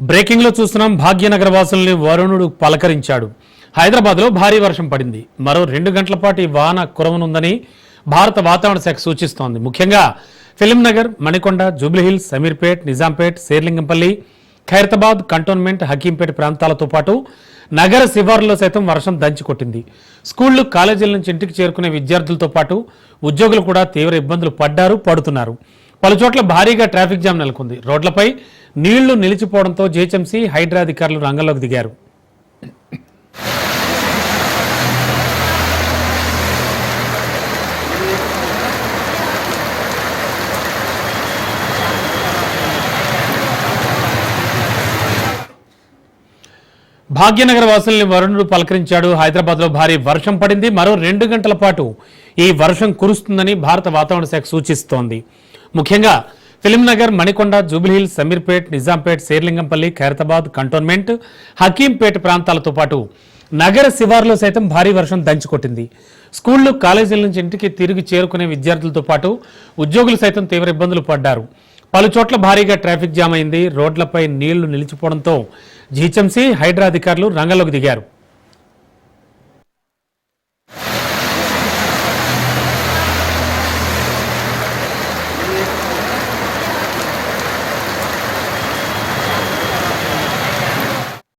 బ్రేకింగ్లో చూస్తున్నాం భాగ్యనగర వాసుల్ని వరుణుడు పలకరించాడు. హైదరాబాద్లో భారీ వర్షం పడింది. మరో రెండు గంటల పాటు వాన కురవనుందని భారత వాతావరణ శాఖ సూచిస్తోంది. ముఖ్యంగా ఫిలింనగర్ మణికొండ జూబ్లీహిల్స్ సమీర్పేట్ నిజాంపేట్ శేర్లింగంపల్లి ఖైరతాబాద్ కంటోన్మెంట్ హకీంపేట ప్రాంతాలతో పాటు నగర శివారులో సైతం వర్షం దంచికొట్టింది స్కూళ్ళు కాలేజీల నుంచి ఇంటికి చేరుకునే విద్యార్థులతో పాటు ఉద్యోగులు కూడా తీవ్ర ఇబ్బందులు పడ్డారు పడుతున్నారు. పలుచోట్ల భారీగా ట్రాఫిక్ జామ్ నెలకొంది. రోడ్లపై నీళ్ళు నిలిచిపోవడంతో జీహెచ్ఎంసీ హైడ్రా అధికారులు రంగంలోకి దిగారు. భాగ్యనగర వాసుల్ని వరుణుడు పలకరించాడు. హైదరాబాద్లో భారీ వర్షం పడింది. మరో రెండు గంటల పాటు ఈ వర్షం కురుస్తుందని భారత వాతావరణ శాఖ సూచిస్తోంది. ముఖ్యంగా ఫిలింనగర్ మణికొండ జూబ్లీహిల్ సమీర్పేట్ నిజాంపేట్ శేర్లింగంపల్లి ఖైరతాబాద్ కంటోన్మెంట్ హకీంపేట ప్రాంతాలతో పాటు నగర శివారులో సైతం భారీ వర్షం దంచుకొట్టింది. స్కూళ్ళు కాలేజీల నుంచి ఇంటికి తిరిగి చేరుకునే విద్యార్థులతో పాటు ఉద్యోగులు సైతం తీవ్ర ఇబ్బందులు పడ్డారు. పలు చోట్ల భారీగా ట్రాఫిక్ జామ్ అయింది. రోడ్లపై నీళ్ళు నిలిచిపోవడంతో జీహెచ్ఎంసీ హైడ్రా అధికారులు రంగంలోకి దిగారు.